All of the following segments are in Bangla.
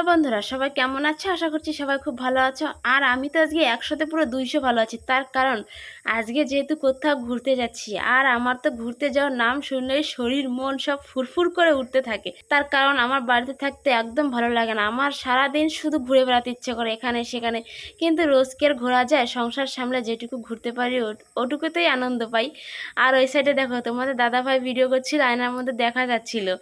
হ্যালো বন্ধুরা, সবাই কেমন আছো? আশা করছি সবাই খুব ভালো আছো। আর আমি তো আজকে একশোতে পুরো দুইশো ভালো আছি। তার কারণ, আজকে যেহেতু কোথাও ঘুরতে যাচ্ছি, আর আমার তো ঘুরতে যাওয়ার নাম শুনলেই শরীর, মন সব ফুরফুর করে উঠতে থাকে। তার কারণ, আমার বাড়িতে থাকতে একদম ভালো লাগে না। আমার সারা দিন শুধু ঘুরে বেড়াতে ইচ্ছে করে এখানে, সেখানে। কিন্তু রোজকের ঘোরা যায়, সংসার সামলে যেটুকু ঘুরতে পারি, ওট- ওটুকুতেই আনন্দ পাই। আর ওই সাইডে দেখো, তোমাদের দাদাভাই ভিডিও করছিল, আয়নার মধ্যে দেখা যাচ্ছিল।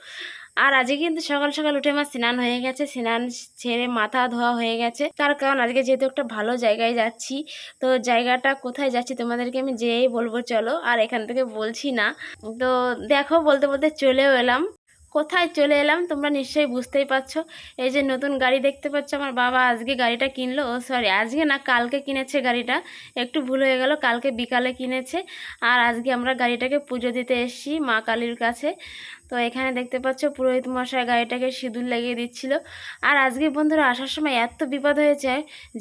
আর আজকে কিন্তু সকাল সকাল উঠে আমার স্নান হয়ে গেছে, স্নান ছেড়ে মাথা ধোয়া হয়ে গেছে। তার কারণ আজকে যেহেতু একটা ভালো জায়গায় যাচ্ছি, তো জায়গাটা কোথায় যাচ্ছি তোমাদেরকে আমি যেয়েই বলব, চলো। আর এখান থেকে বলছি না। তো দেখো, বলতে বলতে চলেও এলাম। কোথায় চলে এলাম তোমরা নিশ্চয়ই বুঝতেই পারছ। এই যে নতুন গাড়ি দেখতে পাচ্ছ, আমার বাবা আজকে গাড়িটা কিনলো। ও সরি আজকে না, কালকে কিনেছে গাড়িটা। একটু ভুল হয়ে গেল, কালকে বিকালে কিনেছে। আর আজকে আমরা গাড়িটাকে পুজো দিতে এসেছি মা কালীর কাছে। তো এখানে দেখতে পাচ্ছ, পুরোহিত মশাই গাড়িটাকে সিঁদুর লাগিয়ে দিচ্ছিল। আর আজকে বন্ধুরা, আসার সময় এত বিপদ হয়েছে,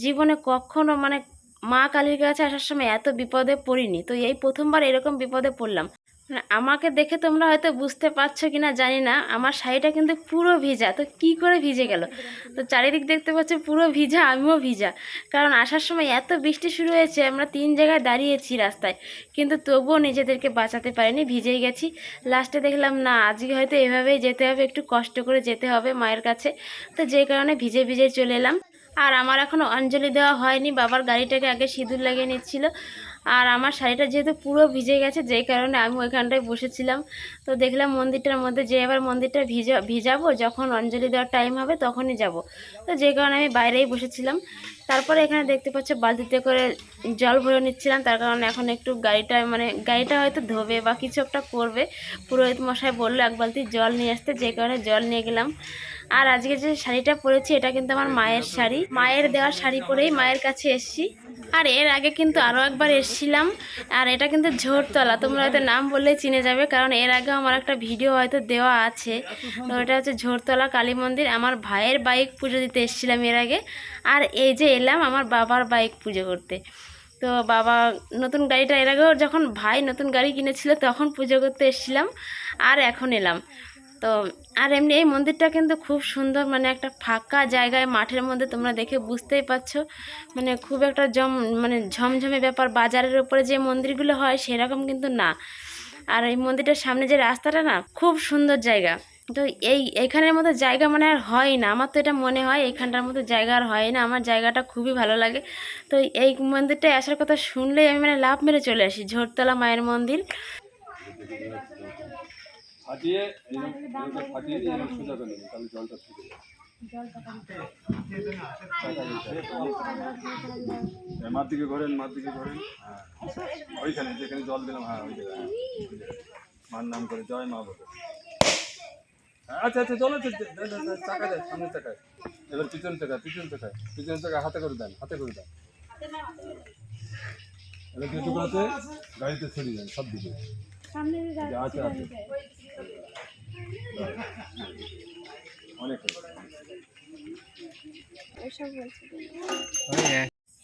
জীবনে কখনো মানে মা কালীর কাছে আসার সময় এত বিপদে পড়িনি। তো এই প্রথমবার এরকম বিপদে পড়লাম। আমাকে দেখে তোমরা হয়তো বুঝতে পারছ কি না জানি না। আমার শাড়িটা কিন্তু পুরো ভিজা। তো কি করে ভিজে গেল? তো চারিদিক দেখতে পাচ্ছ পুরো ভিজা, আমিও ভিজা। কারণ আসার সময় এত বৃষ্টি শুরু হয়েছে, আমরা তিন জায়গায় দাঁড়িয়েছি রাস্তায়। কিন্তু তবুও নিজেদেরকে বাঁচাতে পারিনি, ভিজেই গেছি। লাস্টে দেখলাম, না, আজকে হয়তো এভাবেই যেতে হবে, একটু কষ্ট করে যেতে হবে মায়ের কাছে। তো যে কারণে ভিজে ভিজে চলে এলাম। আর আমার এখনও অঞ্জলি দেওয়া হয়নি, বাবার গাড়িটাকে আগে সিঁদুর লাগিয়ে নিচ্ছিল। আর আমার শাড়িটা যেহেতু পুরো ভিজে গেছে যেই কারণে আমি ওইখানটায় বসেছিলাম। তো দেখলাম মন্দিরটার মধ্যে যে এবার মন্দিরটা ভিজা, ভিজাবো, যখন অঞ্জলি দেওয়ার টাইম হবে তখনই যাব। তো যে কারণে আমি বাইরেই বসেছিলাম। তারপরে এখানে দেখতে পাচ্ছ বালতিতে করে জল ভরে নিচ্ছিলাম। তার কারণে এখন একটু গাড়িটা মানে গাড়িটা হয়তো ধোবে বা কিছু একটা করবে। পুরোহিত মশাই বলল, এক বালতি জল নিয়ে আসতে। যে কারণে জল নিয়ে গেলাম। আর আজকে যে শাড়িটা পরেছি, এটা কিন্তু আমার মায়ের শাড়ি। মায়ের দেওয়া শাড়ি পরেই মায়ের কাছে এসছি। আর এর আগে কিন্তু আরও একবার এসেছিলাম। আর এটা কিন্তু ঝোরতলা, তোমরা হয়তো নাম বললেই চিনে যাবে, কারণ এর আগে আমার একটা ভিডিও হয়তো দেওয়া আছে। তো এটা হচ্ছে ঝোরতলা কালী মন্দির। আমার ভাইয়ের বাইক পুজো দিতে এসেছিলাম এর আগে। আর এই যে এলাম আমার বাবার বাইক পুজো করতে। তো বাবা নতুন গাড়িটা এর আগেও যখন ভাই নতুন গাড়ি কিনেছিল, তখন পুজো করতে এসেছিলাম। আর এখন এলাম। তো, আর এমনি এই মন্দিরটা কিন্তু খুব সুন্দর মানে একটা ফাঁকা জায়গায় মাঠের মধ্যে তোমরা দেখে বুঝতেই পারছ। মানে খুব একটা জম মানে ঝমঝমে ব্যাপার, বাজারের উপরে যে মন্দিরগুলো হয় সেরকম কিন্তু না। আর এই মন্দিরটার সামনে যে রাস্তাটা না, খুব সুন্দর জায়গা। তো এই, এখানের মতো জায়গা মানে আর হয় না। আমার তো এটা মনে হয় এইখানটার মতো জায়গা আর হয় না। আমার জায়গাটা খুবই ভালো লাগে। তো এই মন্দিরটায় আসার কথা শুনলেই আমি মানে লাভ মেরে চলে আসি, ঝোরতলা মায়ের মন্দির। ফাটিয়ে এইরকম ফাটিয়ে দিয়ে এরকম সোজা করে নেবে তাহলে জলটা থেকে যাবে হ্যাঁ, মার দিকে ঘোরেন মার দিকে ঘোরেন। হ্যাঁ ওইখানে যেখানে জল দিলাম হ্যাঁ ওই জায়গায় হ্যাঁ। মার নাম করে জয় মা বলে। আচ্ছা আচ্ছা চলো চাকা যায় সামনের চাকায়। এবার পিছন চাকা পিছন চাকায় পিছন চাকা হাতে করে দেন হাতে করে দেন। এবার যেটুকু আছে গাড়িতে ছড়িয়ে দেন সব দিকে। যে আছে আছে। অনেক হয়েছে।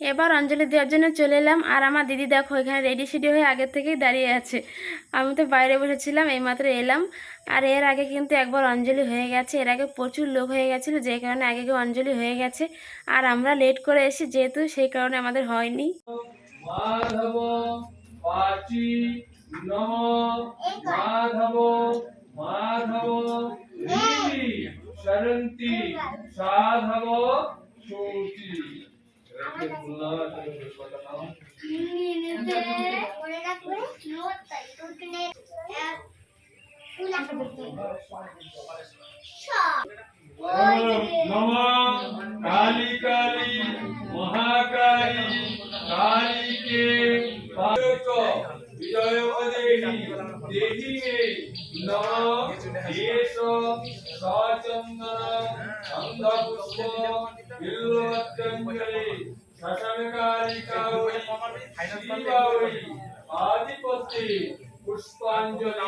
এবার অঞ্জলি দেওয়ার জন্য চলে এলাম। আর আমার দিদি দেখো, এখানে রেডি সেডি হয়ে আগের থেকেই দাঁড়িয়ে আছে। আমি তো বাইরে বসেছিলাম, এইমাত্র এলাম। আর এর আগে কিন্তু একবার অঞ্জলি হয়ে গেছে। এর আগে প্রচুর লোক হয়ে গেছিল, যে কারণে আগে আগে অঞ্জলি হয়ে গেছে। আর আমরা লেট করে এসেছি, যেহেতু সেই কারণে আমাদের হয়নি। নম মাধব মাধব শরন্তি সাধব সূচি। নম কালী কালী মহাকালী কালীকে পালক বিজয়পদেহি দেহি মে নম এষ সচন্দন অন্ধপুষ্প বিল্লবত্যঞ্জলি শশনকালিকাওই শিবাওই আদিপত্যে পুষ্পাঞ্জলি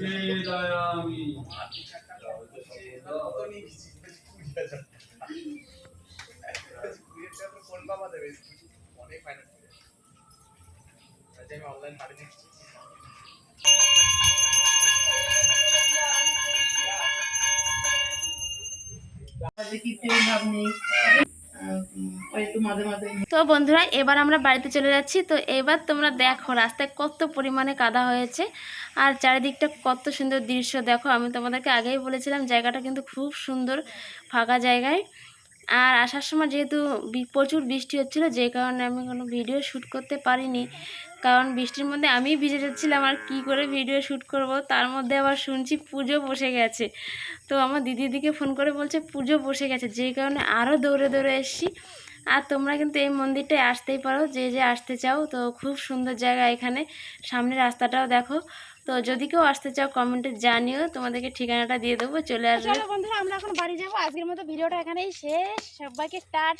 নিবেদয়ামি আমাদের কীর্তির ভাব নেই আহ, তো বন্ধুরা, এবার আমরা বাড়িতে চলে যাচ্ছি। তো এবার তোমরা দেখো, রাস্তায় কত পরিমাণে কাদা হয়েছে আর চারিদিকটা কত সুন্দর দৃশ্য। দেখো, আমি তোমাদেরকে আগেই বলেছিলাম, জায়গাটা কিন্তু খুব সুন্দর, ফাঁকা জায়গায়। আর আসার সময় যেহেতু প্রচুর বৃষ্টি হচ্ছিল, যে কারণে আমি কোনো ভিডিও শ্যুট করতে পারিনি। কারণ বৃষ্টির মধ্যে আমি ভিজে যাচ্ছিলাম, আর কি করে ভিডিও শ্যুট করব? তার মধ্যে আবার শুনছি পুজো বসে গেছে। তো আমার দিদিদিকে ফোন করে বলছে, পুজো বসে গেছে। যে কারণে আরও দৌড়ে দৌড়ে এসেছি। আর তোমরা কিন্তু এই মন্দিরটায় আসতেই পারো, যে যে আসতে চাও। তো খুব সুন্দর জায়গা এখানে। সামনে রাস্তাটাও দেখো। তো যদি কেউ আসতে চাও কমেন্টে জানিও। তোমাদেরকে ঠিকানাটা দিয়ে দেবো। চলে আসবে। বন্ধুরা, আমরা এখন বাড়ি যাব। আজকের মতো ভিডিওটা এখানেই শেষ। সবাইকে টাটা।